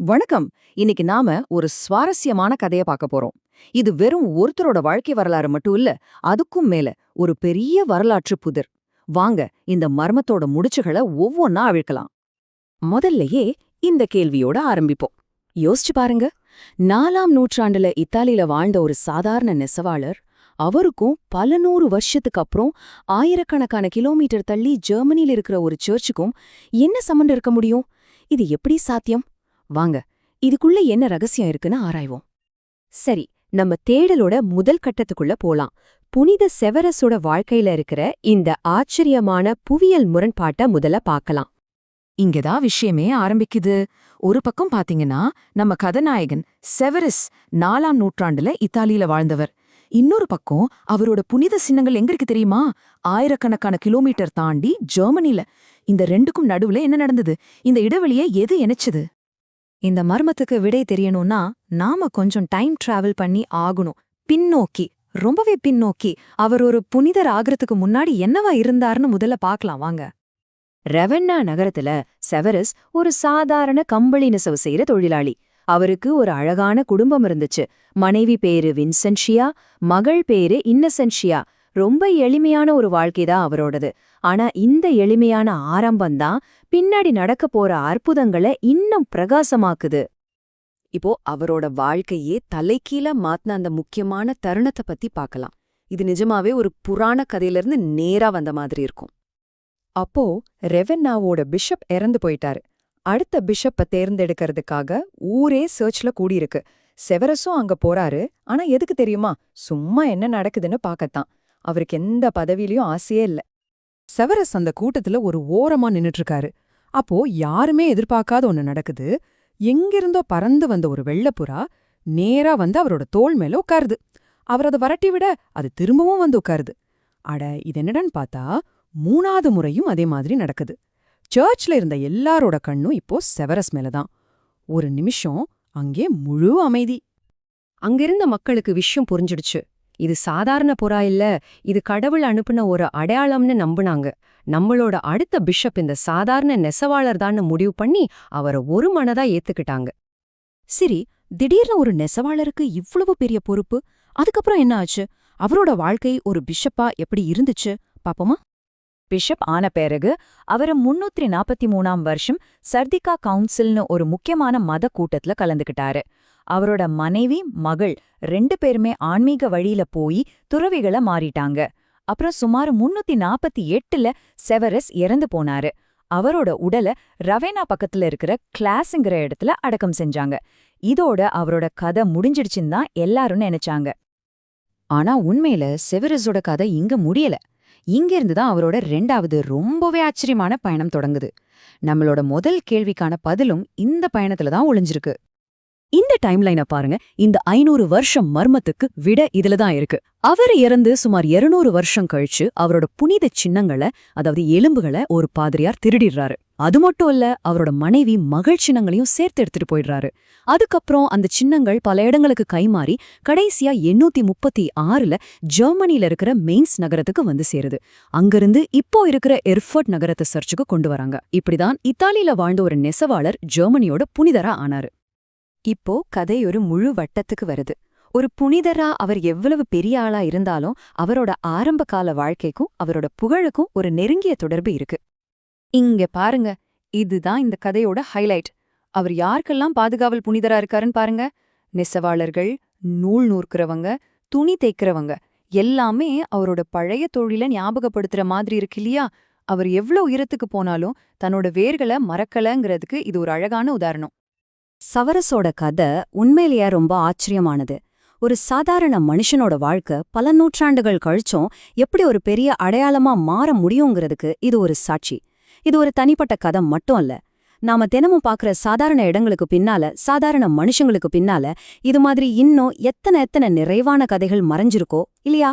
வணக்கம். இன்னைக்கு நாம ஒரு சுவாரஸ்யமான கதைய பார்க்க போறோம். இது வெறும் ஒருத்தரோட வாழ்க்கை வரலாறு மட்டும் இல்ல அதுக்கும் மேல ஒரு பெரிய வரலாற்று புதிர். வாங்க இந்த மர்மத்தோட முடிச்சுகளை ஒவ்வொன்னா அவிழ்க்கலாம். முதல்லயே இந்த கேள்வியோட ஆரம்பிப்போம். யோசிச்சு பாருங்க. நாலாம் நூற்றாண்டுல இத்தாலியில வாழ்ந்த ஒரு சாதாரண நெசவாளர் அவருக்கும் பல நூறு வருஷத்துக்கு அப்புறம் ஆயிரக்கணக்கான கிலோமீட்டர் தள்ளி ஜெர்மனில இருக்கிற ஒரு சர்ச்சுக்கும் என்ன சம்மந்தம் இருக்க முடியும்? இது எப்படி சாத்தியம்? வாங்க இதுக்குள்ள என்ன ரகசியம் இருக்குன்னு ஆராய்வோம். சரி நம்ம தேடலோட முதல் கட்டத்துக்குள்ள போலாம். புனித செவரஸோட வாழ்க்கையில இருக்கிற இந்த ஆச்சரியமான புவியியல் முரண்பாட்ட முதல்ல பார்க்கலாம். இங்கதான் விஷயமே ஆரம்பிக்குது. ஒரு பக்கம் பாத்தீங்கன்னா நம்ம கதநாயகன் செவரஸ் நாலாம் நூற்றாண்டுல இத்தாலியில வாழ்ந்தவர். இன்னொரு பக்கம் அவரோட புனித சின்னங்கள் எங்க இருக்கு தெரியுமா? ஆயிரக்கணக்கான கிலோமீட்டர் தாண்டி ஜெர்மனில. இந்த ரெண்டுக்கும் நடுவுல என்ன நடந்தது? இந்த இடைவெளியை எது இணைச்சது? இந்த மர்மத்துக்கு விடை தெரியணும்னா நாம கொஞ்சம் டைம் டிராவல் பண்ணி ஆகணும். பின்னோக்கி ரொம்பவே பின்னோக்கி அவர் ஒரு புனிதர் ஆகிறதுக்கு முன்னாடி என்னவா இருந்தார்னு முதல்ல பார்க்கலாம் வாங்க. ரெவென்னா நகரத்துல செவரஸ் ஒரு சாதாரண கம்பளி நெசவு செய்யற தொழிலாளி. அவருக்கு ஒரு அழகான குடும்பம் இருந்துச்சு. மனைவி பேரு வின்சென்ஷியா மகள் பேரு இன்னசென்ஷியா. ரொம்ப எளிமையான ஒரு வாழ்க்கைதான் அவரோடது. ஆனா இந்த எளிமையான ஆரம்பம்தான் பின்னாடி நடக்க போற அற்புதங்களை இன்னும் பிரகாசமாக்குது. இப்போ அவரோட வாழ்க்கையே தலைக்கீழ மாத்தின அந்த முக்கியமான தருணத்தை பத்தி பார்க்கலாம். இது நிஜமாவே ஒரு புராண கதையிலிருந்து நேரா வந்த மாதிரி இருக்கும். அப்போ ரெவென்னாவோட பிஷப் இறந்து போயிட்டாரு. அடுத்த பிஷப்பை தேர்ந்தெடுக்கிறதுக்காக ஊரே சர்ச்ல கூடியிருக்கு. செவரஸும் அங்க போறாரு. ஆனா எதுக்கு தெரியுமா? சும்மா என்ன நடக்குதுன்னு பார்க்கத்தான். அவருக்கு எந்த பதவியிலையும் ஆசையே இல்ல. செவரஸ் அந்த கூட்டத்துல ஒரு ஓரமா நின்னுட்டு இருக்காரு அப்போ யாருமே எதிர்பார்க்காத ஒண்ணு நடக்குது. எங்கிருந்தோ பறந்து வந்த ஒரு வெள்ளப்புறா நேரா வந்து அவரோட தோள் மேல உட்காருது. அவர் அதை வரட்டி விட அது திரும்பவும் வந்து உட்காருது. அட இது என்னடான்னு பார்த்தா மூணாவது முறையும் அதே மாதிரி நடக்குது. சர்ச்ல இருந்த எல்லாரோட கண்ணும் இப்போ செவரஸ் மேலதான் ஒரு நிமிஷம் அங்கே முழு அமைதி. அங்கிருந்த மக்களுக்கு விஷயம் புரிஞ்சிடுச்சு. இது சாதாரண புறா இல்ல இது கடவுள் அனுப்புன ஒரு அடையாளம்னு நம்புனாங்க. நம்மளோட அடுத்த பிஷப் இந்த சாதாரண நெசவாளர் தான் முடிவு பண்ணி அவரை ஒரு மனதா ஏத்துக்கிட்டாங்க. சரி திடீர்னு ஒரு நெசவாளருக்கு இவ்வளவு பெரிய பொறுப்பு? அதுக்கப்புறம் என்ன ஆச்சு? அவரோட வாழ்க்கை ஒரு பிஷப்பா எப்படி இருந்துச்சு? பாப்போமா? பிஷப் ஆன பிறகு அவர் முன்னூத்தி நாற்பத்தி மூணாம் வருஷம் சர்திகா கவுன்சில்னு ஒரு முக்கியமான மத கூட்டத்துல கலந்துக்கிட்டாரு. அவரோட மனைவி மகள் ரெண்டு பேருமே ஆன்மீக வழியில போய் துறவிகள மாறிட்டாங்க. அப்புறம் சுமார் முன்னூத்தி நாற்பத்தி எட்டுல செவரஸ் இறந்து போனாரு. அவரோட உடல ரவேனா பக்கத்துல இருக்கிற கிளாஸ்ங்கிற இடத்துல அடக்கம் செஞ்சாங்க. இதோட அவரோட கதை முடிஞ்சிடுச்சுன்னு தான் எல்லாரும் நினைச்சாங்க. ஆனா உண்மையில செவரஸோட கதை இங்க முடியல. இங்கிருந்து தான் அவரோட ரெண்டாவது ரொம்பவே ஆச்சரியமான பயணம் தொடங்குது. நம்மளோட முதல் கேள்விக்கான பதிலும் இந்த பயணத்துல தான் ஒளிஞ்சிருக்கு. இந்த டைம்லைனை பாருங்க இந்த ஐநூறு வருஷம் மர்மத்துக்கு விட இதுல தான் இருக்கு. அவர் இறந்து சுமார் இருநூறு வருஷம் கழிச்சு அவரோட புனித சின்னங்களை அதாவது எலும்புகளை ஒரு பாதிரியார் திருடிடுறாரு. அது மட்டும் இல்ல அவரோட மனைவி மகள் சின்னங்களையும் சேர்த்து எடுத்துட்டு போயிடுறாரு. அதுக்கப்புறம் அந்த சின்னங்கள் பல இடங்களுக்கு கைமாறி கடைசியா எண்ணூத்தி முப்பத்தி ஆறுல ஜெர்மனில இருக்கிற மெயின்ஸ் நகரத்துக்கு வந்து சேருது. அங்கிருந்து இப்போ இருக்கிற எர்ஃபர்ட் நகரத்தை சர்ச்சுக்கு கொண்டு வராங்க. இப்படிதான் இத்தாலியில வாழ்ந்த ஒரு நெசவாளர் ஜெர்மனியோட புனிதரா ஆனாரு. இப்போ கதை ஒரு முழு வட்டத்துக்கு வருது. ஒரு புனிதரா அவர் எவ்வளவு பெரிய ஆளா இருந்தாலும் அவரோட ஆரம்ப கால வாழ்க்கைக்கும் அவரோட புகழுக்கும் ஒரு நெருங்கிய தொடர்பு இருக்கு. இங்க பாருங்க இதுதான் இந்த கதையோட ஹைலைட் அவர் யாருக்கெல்லாம் பாதுகாவல் புனிதரா இருக்காருன்னு பாருங்க. நெசவாளர்கள் நூல் நூற்கிறவங்க துணி தேய்க்கிறவங்க எல்லாமே அவரோட பழைய தொழில ஞாபகப்படுத்துற மாதிரி இருக்கு இல்லையா? அவர் எவ்வளோ உயரத்துக்கு போனாலும் தன்னோட வேர்களை மறக்கலங்கிறதுக்கு இது ஒரு அழகான உதாரணம். சவரஸோட கதை உண்மையிலேயே ரொம்ப ஆச்சரியமானது. ஒரு சாதாரண மனுஷனோட வாழ்க்கை பல நூற்றாண்டுகள் கழிச்சும் எப்படி ஒரு பெரிய அடையாளமா மாற முடியுங்கிறதுக்கு இது ஒரு சாட்சி. இது ஒரு தனிப்பட்ட கதை மட்டும் அல்ல. நாம தினமும் பார்க்குற சாதாரண இடங்களுக்கு பின்னால சாதாரண மனுஷங்களுக்கு பின்னால இது மாதிரி இன்னும் எத்தனை எத்தனை நிறைவான கதைகள் மறைஞ்சிருக்கோ இல்லையா?